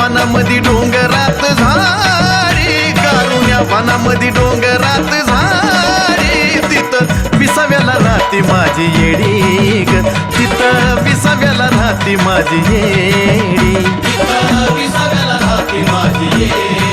वनामधी डोंगरात झाडी कारुण्या वनामधी डोंगरात झाडी. तिथं विसाव्याला राहते माझी येडी ग. तिथं विसाव्याला राहते माझी येडी. विसाव्याला राहते माझी येडी.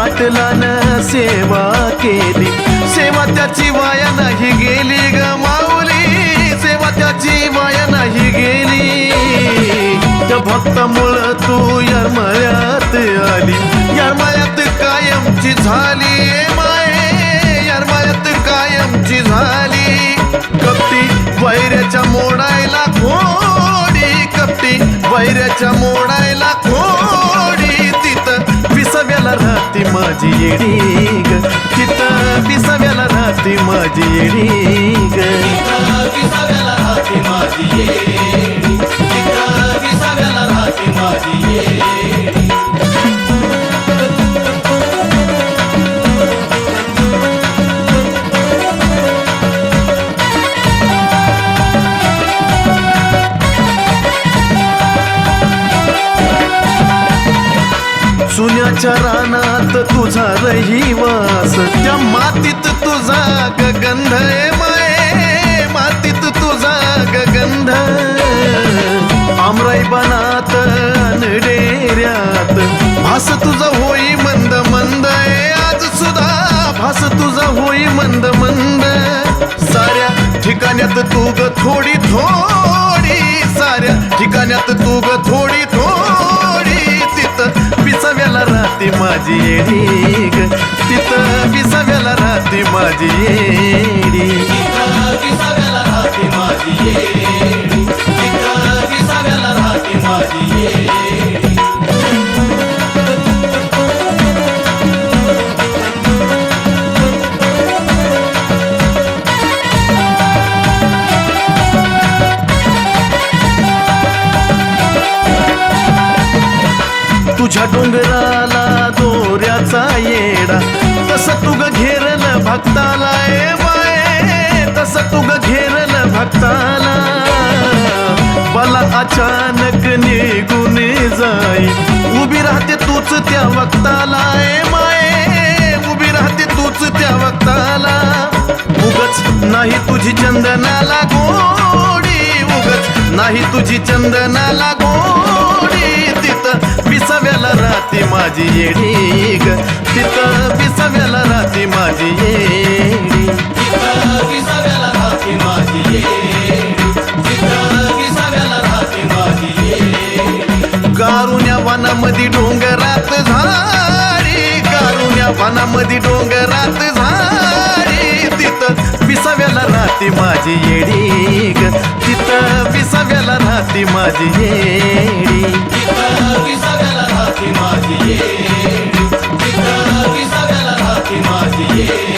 पाटलानं सेवा केली. सेवा त्याची वाया नाही गेली ग माऊली. सेवा त्याची वाया नाही गेली. त्या भक्तामुळं तू यरमळ्यात आली. यरमळ्यात कायमची झाली माये. यरमळ्यात कायमची झाली. कपटी वैऱ्याच्या मोडायला खोडी. कपटी वैऱ्याच्या मोडायला खोडी तिथं विसाव्याला माझी येडी ग तिथं विसाव्याला राहते माझी येडी ग तिथं विसाव्याला माझी येडी तिथं विसाव्याला माझी येडी सुन्याच्या रानात तुझा रहिवास. त्या मातीत तुझा गगंध माये मातीत तुझा गगंध आमराई बनात डेऱ्यात. भास तुझा होई मंद मंद आज सुद्धा भास तुझा होई मंद मंद. साऱ्या ठिकाण्यात तू ग थोडी थोडी साऱ्या ठिकाण्यात तू ग थोडी थोडी. राहते माझी येडी. तिथं विसाव्याला राहते माझी येडी विसाव्याला राहते माझी येडी विसाव्याला राहते माझी येडी. तुझ्या डोंगराला दोऱ्याचा येडा. तसं तुग घेरल भक्ताला ए बाये. तस तुग घेरल भक्ताला. मला अचानक निघून जाई. उभी राहते तूच त्या वक्ताला ए माये उभी राहते तूच त्या वक्ताला. उगच नाही तुझी चंदनाला गोडी. उगच नाही तुझी चंदनाला गोडी. राती माझी येडी ग. तिथं विसाव्याला राती माझी येडी. विसाव्याला राहते माझी येडी. वनामध्ये डोंगरात झाडी. गारुण्या वनामध्ये डोंगरात झाडी. तिथं विसाव्याला राती माझी येडी ग. तिथं विसाव्याला राती माझी येडी. विसाव्याला माझी ये सगळ्याला माझी ये